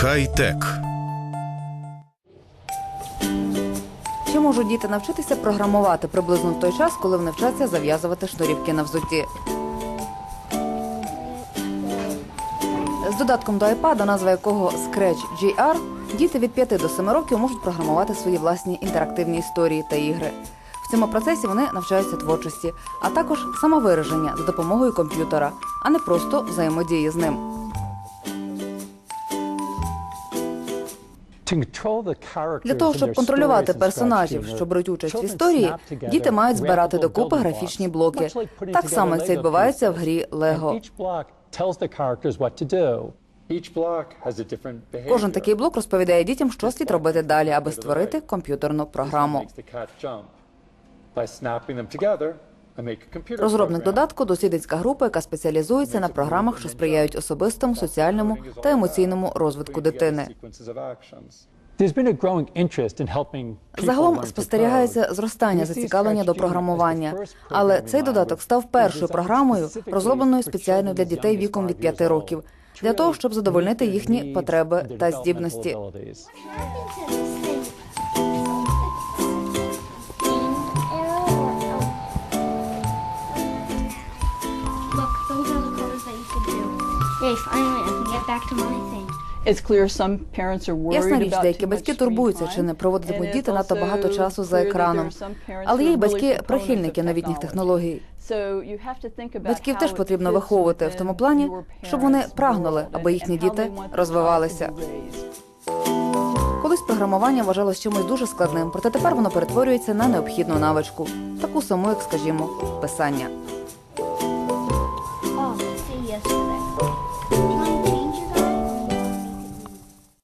Хай-тек. Чи можуть діти навчитися програмувати приблизно в той час, коли вони вчаться зав'язувати шнурівки на взутті? З додатком до iPad, назва якого Scratch GR, діти від 5 до 7 років можуть програмувати свої власні інтерактивні історії та ігри. В цьому процесі вони навчаються творчості, а також самовираження за допомогою комп'ютера, а не просто взаємодії з ним. Для того, щоб контролювати персонажів, що беруть участь в історії, діти мають збирати докупи графічні блоки. Так само як це відбувається в грі Лего. Кожен такий блок розповідає дітям, що слід робити далі, аби створити комп'ютерну програму. Розробник додатку дослідницька група, яка спеціалізується на програмах, що сприяють особистому, соціальному та емоційному розвитку дитини. Загалом спостерігається зростання зацікавлення до програмування, але цей додаток став першою програмою, розробленою спеціально для дітей віком від 5 років, для того, щоб задовольнити їхні потреби та здібності. Yay, finally I can get back to my thing. It's clear some parents are worried Ясна річ, деякі батьки турбуються, чи не time. проводитимуть діти надто багато часу за екраном. Але є й батьки прихильники новітніх технологій. Батьків теж потрібно виховувати в тому плані, щоб вони прагнули, аби їхні діти розвивалися. Колись програмування вважалось чимось дуже складним, проте тепер воно перетворюється на необхідну навичку, таку саму, як, скажімо, писання. Oh.